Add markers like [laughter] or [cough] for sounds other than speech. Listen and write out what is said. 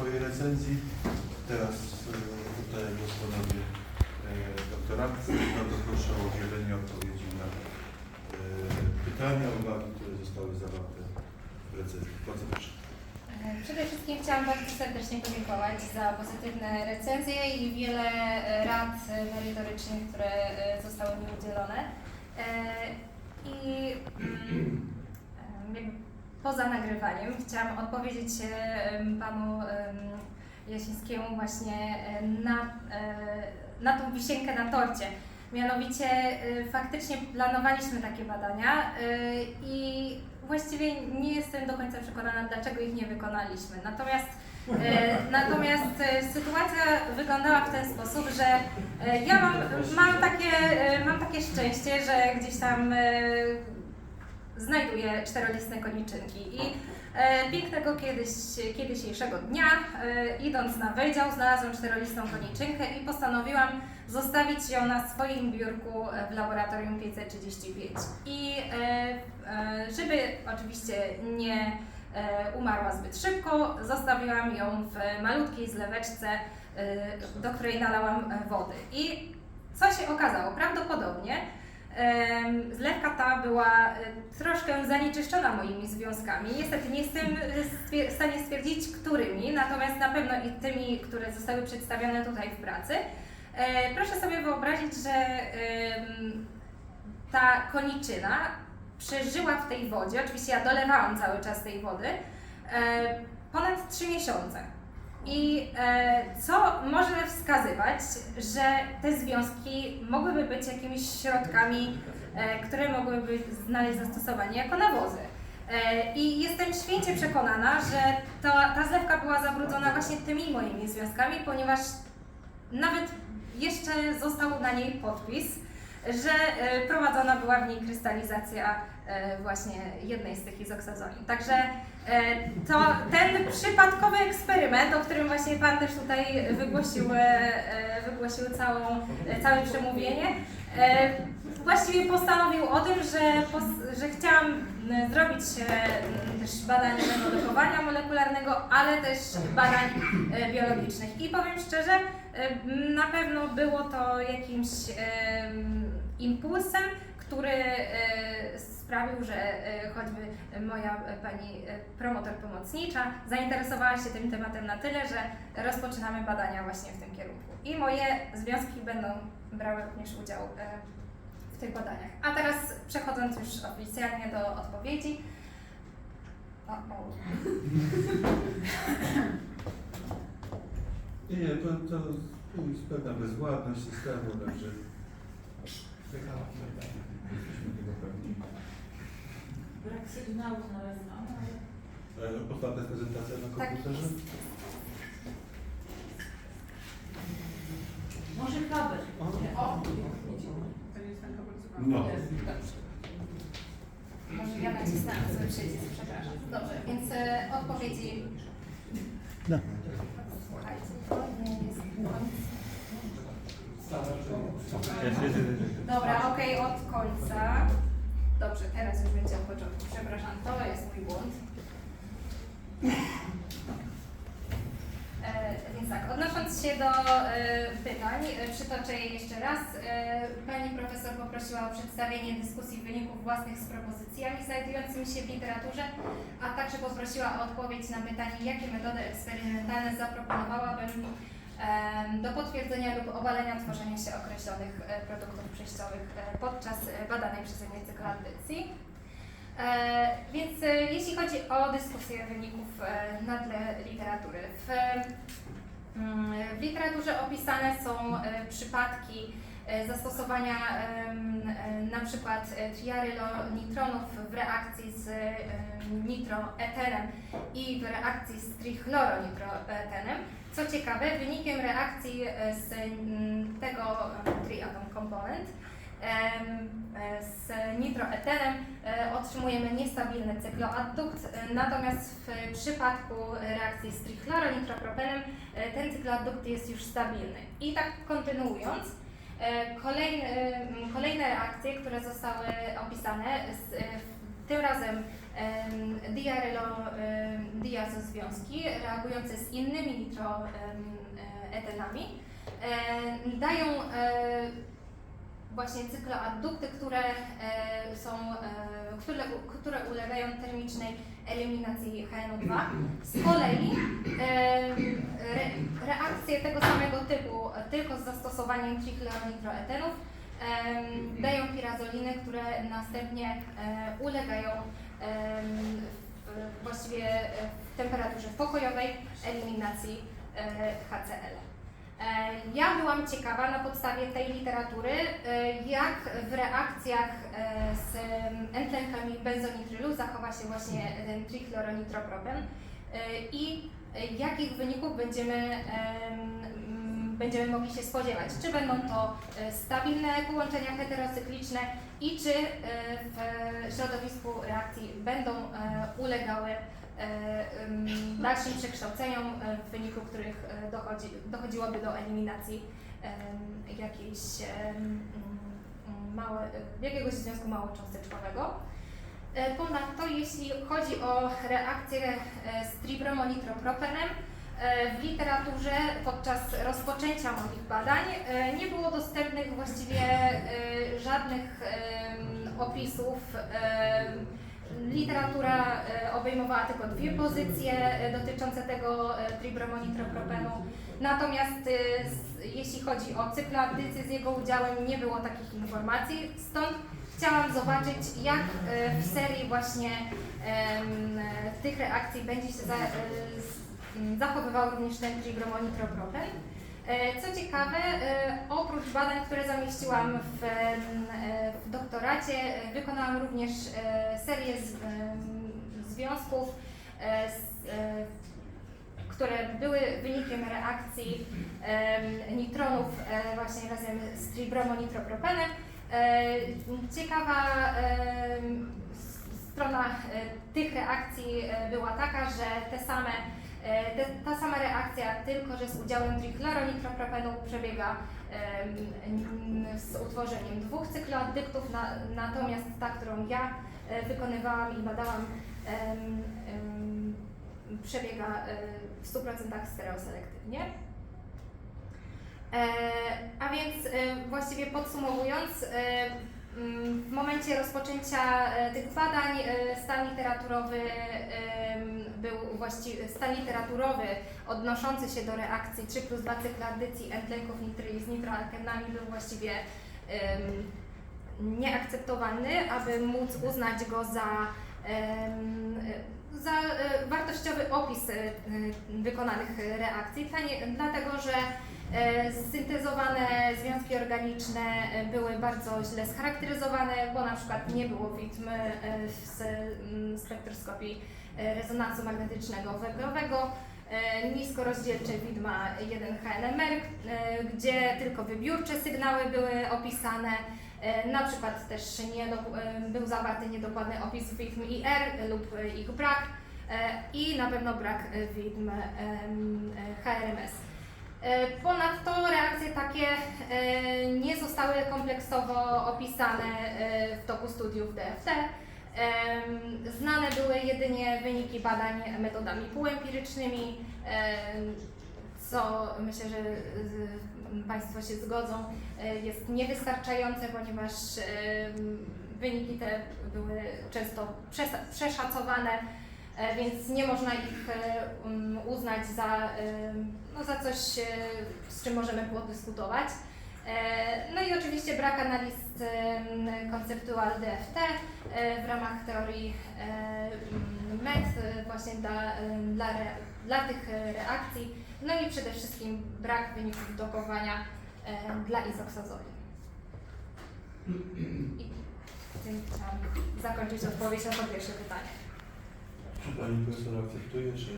swojej recenzji. Teraz e, tutaj głos ponownie e, doktorantce. Bardzo proszę o udzielenie odpowiedzi na e, pytania, uwagi, które zostały zawarte w recenzji. Bardzo proszę. Przede wszystkim chciałam bardzo serdecznie podziękować za pozytywne recenzje i wiele rad merytorycznych, które zostały mi udzielone. I mm, jakby poza nagrywaniem chciałam odpowiedzieć e, panu em, Jasińskiemu właśnie e, na, e, na tą wisienkę na torcie. Mianowicie faktycznie planowaliśmy takie badania i właściwie nie jestem do końca przekonana, dlaczego ich nie wykonaliśmy. Natomiast, natomiast sytuacja wyglądała w ten sposób, że ja mam, mam, takie, mam takie szczęście, że gdzieś tam e, znajduję czterolistne koniczynki i e, pięknego kiedyś, kiedysiejszego dnia, e, idąc na wydział, znalazłam czterolistą koniczynkę i postanowiłam zostawić ją na swoim biurku e, w laboratorium 535. I e, e, żeby oczywiście nie e, umarła zbyt szybko, zostawiłam ją w malutkiej zleweczce, e, do której nalałam e, wody. I co się okazało? Prawdopodobnie zlewka ta była e, troszkę zanieczyszczona moimi związkami. Niestety nie jestem e, w stanie stwierdzić, którymi, natomiast na pewno i tymi, które zostały przedstawione tutaj w pracy. E, Proszę sobie wyobrazić, że ta koniczyna przeżyła w tej wodzie, oczywiście ja dolewałam cały czas tej wody, ponad 3 miesiące. I e, co może wskazywać, że te związki mogłyby być jakimiś środkami, e, które mogłyby znaleźć zastosowanie jako nawozy. E, I jestem święcie przekonana, że ta, ta zlewka była zabrudzona właśnie tymi moimi związkami, ponieważ nawet jeszcze został na niej podpis, że e, prowadzona była w niej krystalizacja e, właśnie jednej z tych izoksazoli. Także e, to ten przypadkowy eksperyment, o którym właśnie Pan też tutaj wygłosił, wygłosił całą, całe przemówienie, właściwie postanowił o tym, że, że chciałam zrobić też badań molekowania molekularnego, ale też badań biologicznych. I powiem szczerze, na pewno było to jakimś impulsem, który e, sprawił, że e, choćby moja pani e, promotor pomocnicza zainteresowała się tym tematem na tyle, że rozpoczynamy badania właśnie w tym kierunku. I moje związki będą brały również udział w tych badaniach. A teraz przechodząc już oficjalnie do odpowiedzi. O. [laughs] Nie, to, to jest pewna bezwładność systemu, także. Brak sygnału znalazłam, ale E, Otwarta jest prezentacja na Tak. komputerze? może kabel. O. No. Może ja nacisnęłam zły przycisk, przepraszam. Dobrze, więc e, odpowiedzi. No. Słuchajcie, to nie jest koniec. Dobra, okej, od końca. Dobrze, teraz już będzie od początku. Przepraszam, to jest mój błąd. E, więc tak, odnosząc się do e, pytań, e, przytoczę je jeszcze raz. E, pani profesor poprosiła o przedstawienie dyskusji wyników własnych z propozycjami znajdującymi się w literaturze, a także poprosiła o odpowiedź na pytanie, jakie metody eksperymentalne zaproponowałabym do potwierdzenia lub obalenia tworzenia się określonych e, produktów przejściowych e, podczas e, badanej przeze mnie cykloaddycji. E, więc jeśli chodzi o dyskusję wyników na tle literatury, w, mm, w literaturze opisane są przypadki zastosowania em, e, na przykład e, triarylonitronów w reakcji z em, nitroetenem i w reakcji z trichloronitroetenem. Co ciekawe, wynikiem reakcji e, z tego e, triatom e, z nitroetenem e, otrzymujemy niestabilny cykloaddukt, e, natomiast w przypadku reakcji z trichloronitropropenem e, ten cykloaddukt jest już stabilny. I tak kontynuując, e, kolejne, m, kolejne reakcje, które zostały opisane e, tym razem em, diarylodiazozwiązki reagujące z innymi nitroetenami dają e, właśnie cykloaddukty, które e, są, e, które, które ulegają termicznej eliminacji HNO2. Z kolei e, re, reakcje tego samego typu, tylko z zastosowaniem trichloronitroetenów, e, dają pirazoliny, które następnie e, ulegają właściwie w temperaturze pokojowej eliminacji e, HCl. E, Ja byłam ciekawa na podstawie tej literatury, e, jak w reakcjach e, z entlenkami benzonitrylu zachowa się właśnie ten trichloronitropropen i jakich wyników będziemy, em, mm, będziemy mogli się spodziewać. Czy będą to stabilne połączenia heterocykliczne i czy w środowisku reakcji będą ulegały dalszym przekształceniom, e, w wyniku których e, dochodzi, dochodziłoby do eliminacji jakiejś małe, jakiegoś związku małocząsteczkowego. E, Ponadto, jeśli chodzi o reakcję e, z tribromonitropropenem, e, w literaturze podczas rozpoczęcia moich badań e, nie było dostępnych właściwie e, żadnych opisów. Literatura e, obejmowała tylko dwie pozycje e, dotyczące tego e, tribromonitropropenu. Natomiast jeśli chodzi o cykloaddycję z jego udziałem, nie było takich informacji. Stąd chciałam zobaczyć, jak w serii właśnie tych reakcji będzie się zachowywał również ten tribromonitropropen. E, Co ciekawe, oprócz badań, które zamieściłam w, e, w doktoracie, e, wykonałam również e, serię z, związków, które były wynikiem reakcji nitronów właśnie razem z tribromonitropropenem. Ciekawa strona tych reakcji była taka, że te same te, ta sama reakcja, tylko że z udziałem trichloronitropropenów przebiega z utworzeniem dwóch cykloaddyktów, na, natomiast ta, którą ja e, wykonywałam i badałam, przebiega e, w 100% stereoselektywnie. E, a więc e, właściwie podsumowując, e, w momencie rozpoczęcia e, tych badań e, stan literaturowy był właściwie stan literaturowy odnoszący się do reakcji 3 plus 2 cykloaddycji entlenków nitryli z nitroalkenami był właściwie em, nieakceptowalny, aby móc uznać go za, em, za e, wartościowy opis e, e, wykonanych reakcji, dlatego że e, syntezowane związki organiczne e, były bardzo źle scharakteryzowane, bo na przykład nie było widm e, mm, spektroskopii e, rezonansu magnetycznego węglowego, e, nisko rozdzielcze widma 1HNMR, e, gdzie tylko wybiórcze sygnały były opisane. E, Na przykład też nie e, był zawarty niedokładny opis widm IR lub e, ich brak e, i na pewno brak e, widm e, HRMS. E, Ponadto reakcje takie e, nie zostały kompleksowo opisane e, w toku studiów DFT. Znane były jedynie wyniki badań metodami półempirycznymi, em, co myślę, że Państwo się zgodzą, e, jest niewystarczające, ponieważ wyniki te były często przeszacowane, e, więc nie można ich e, um, uznać za, no, za coś, z czym możemy podyskutować. E, No i oczywiście brak analiz em, konceptual DFT e, w ramach teorii e, m, MET e, właśnie dla, dla, dla tych e, reakcji. No i przede wszystkim brak wyników dokowania e, dla izoksazoli. I tym chciałam zakończyć odpowiedź na to pierwsze pytanie. Czy Pani Profesor akceptuje, czy